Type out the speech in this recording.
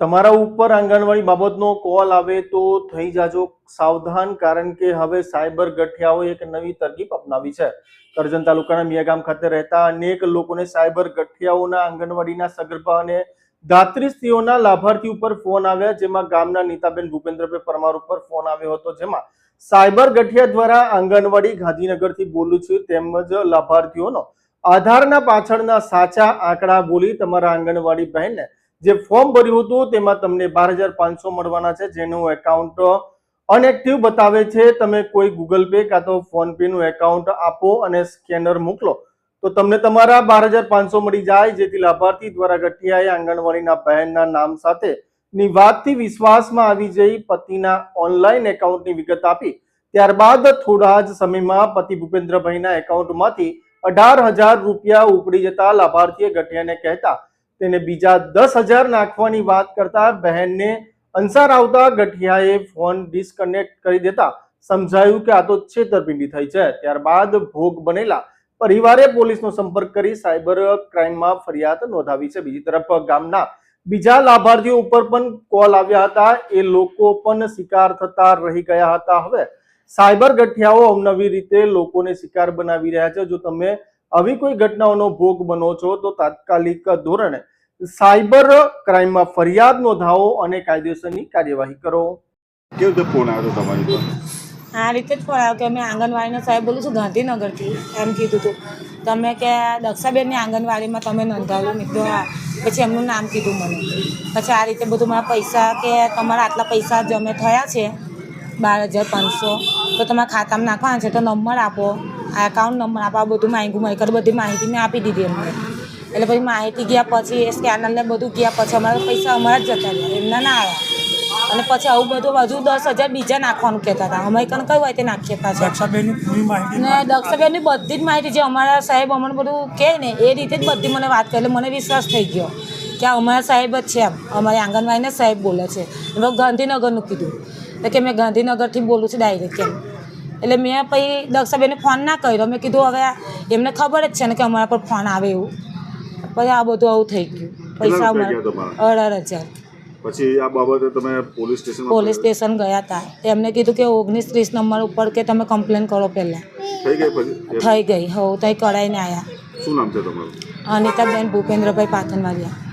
તમારા ઉપર આંગણવાડી બાબતનો કોલ આવે તો થઈ જાજો સાવધાન, કારણ કે હવે સાયબર ગઠિયાઓએ એક નવી તરકીબ અપનાવી છે. કરજણ તાલુકાના મિયાગામ ખાતે રહેતા અનેક લોકોને સાયબર ગઠિયાઓના આંગણવાડીના સગર્ભા અને દાત્રી સ્ત્રીઓના લાભાર્થી ઉપર ફોન આવ્યા, જેમાં ગામના નીતાબેન ભૂપેન્દ્રભાઈ પરમાર ઉપર ફોન આવ્યો હતો, જેમાં સાયબર ગઠિયા દ્વારા આંગણવાડી ગાંધીનગરથી બોલું છું, તેમજ લાભાર્થીઓનો આધારના પાછળના સાચા આંકડા બોલી તમારા આંગણવાડી બહેનને જે ફોર્મ ભર્યું હતું તેમાં તમને બાર હજાર પાંચસો મળવાના છે, જેનું એકાઉન્ટ અનએક્ટિવ બતાવે છે. તમે કોઈ ગૂગલ પે કાં તો ફોનપે નું એકાઉન્ટ આપો અને સ્કેનર મોકલો. તો તમને તમારા બાર હજાર પાંચસો મળી જાય, જેથી લાભાર્થી દ્વારા ગઠિયાએ આંગણવાડીના બહેનના નામ સાથે ની વાતથી વિશ્વાસમાં આવી જઈ પતિના ઓનલાઈન એકાઉન્ટની વિગત આપી. ત્યારબાદ થોડા જ સમયમાં પતિ ભૂપેન્દ્રભાઈના એકાઉન્ટમાંથી અઢાર હજાર રૂપિયા ઉપડી જતા લાભાર્થીએ ગઠિયાને કહેતા તેને બીજા દસ હજાર નાખવાની વાત કરતા બહેનને અંસાર આવતા ગઠિયાએ ફોન ડિસ્કનેક્ટ કરી દેતા સમજાયું કે આ તો છેતરપિંડી થઈ છે. ત્યારબાદ ભોગ બનેલા પરિવારે પોલીસનો સંપર્ક કરી સાયબર ક્રાઇમમાં ફરિયાદ નોંધાવી છે. બીજી તરફ ગામના બીજા લાભાર્થીઓ ઉપર પણ કોલ આવ્યા હતા. એ લોકો પણ શિકાર થતા રહી ગયા હતા. હવે સાયબર ગઠિયાઓ અવનવી રીતે લોકોને શિકાર બનાવી રહ્યા છે. જો તમે આવી કોઈ ઘટનાઓનો ભોગ બનો છો, તો તાત્કાલિક ધોરણે સાયબર ક્રાઇમમાં ફરિયાદ નોંધાવો અને કાયદેસરની કાર્યવાહી કરો. કેવી રીતે ફોન આવ્યો તમારી પર? આ રીતે જ ફોન આવ્યો કે મેં આંગણવાડીનો સાહેબ બોલું છું ગાંધીનગરથી એમ કીધું હતું તમે કે દક્ષાબેનની આંગણવાડીમાં તમે નોંધાવ્યું મિત્રો હા. પછી એમનું નામ કીધું મને. પછી આ રીતે બધું મારા પૈસા કે તમારા આટલા પૈસા જમે થયા છે બાર હજાર પાંચસો તો તમારા ખાતામાં નાખવાના છે તો નંબર આપો આ એકાઉન્ટ નંબર આપો આ બધું માંગ્યું મળે કરી બધી માહિતી મેં આપી દીધી એમને. એટલે પછી માહિતી ગયા પછી એ સ્કેનરને બધું ગયા પછી અમારા પૈસા અમારા જ જતા રહ્યા એમના ના આવ્યા. અને પછી આવું બધું હજુ દસ હજાર બીજા નાખવાનું કહેતા હતા. અમે કણ કયું હોય તે નાખીએ પાછા? ને દક્ષાબેનની બધી જ માહિતી જે અમારા સાહેબ અમને બધું કહે ને એ રીતે જ બધી મને વાત કરી. એટલે મને વિશ્વાસ થઈ ગયો કે અમારા સાહેબ જ છે એમ. અમારી આંગણવાડીના સાહેબ બોલે છે. એમાં ગાંધીનગરનું કીધું. એટલે કે મેં ગાંધીનગરથી બોલું છું ડાયરેક્ટ એમ. એટલે મેં પછી દક્ષાબેનને ફોન ના કર્યો. મેં કીધું હવે એમને ખબર જ છે ને કે અમારા પર ફોન આવે એવું. પછી આ બધું આવું થઈ ગયું. પૈસા અઢાર હજાર. પછી આ બાબતે તમે પોલીસ સ્ટેશન પોલીસ સ્ટેશન ગયા હતા. એમને કીધું કે ઓગણીસ ત્રીસ નંબર ઉપર કે તમે કમ્પ્લેન કરો પહેલાં. થઈ ગઈ પછી? થઈ ગઈ. હો તઈ કરાઈને આવ્યા શું નામ છે તમારું? અનિતાબેન ભૂપેન્દ્રભાઈ પાથનવાડિયા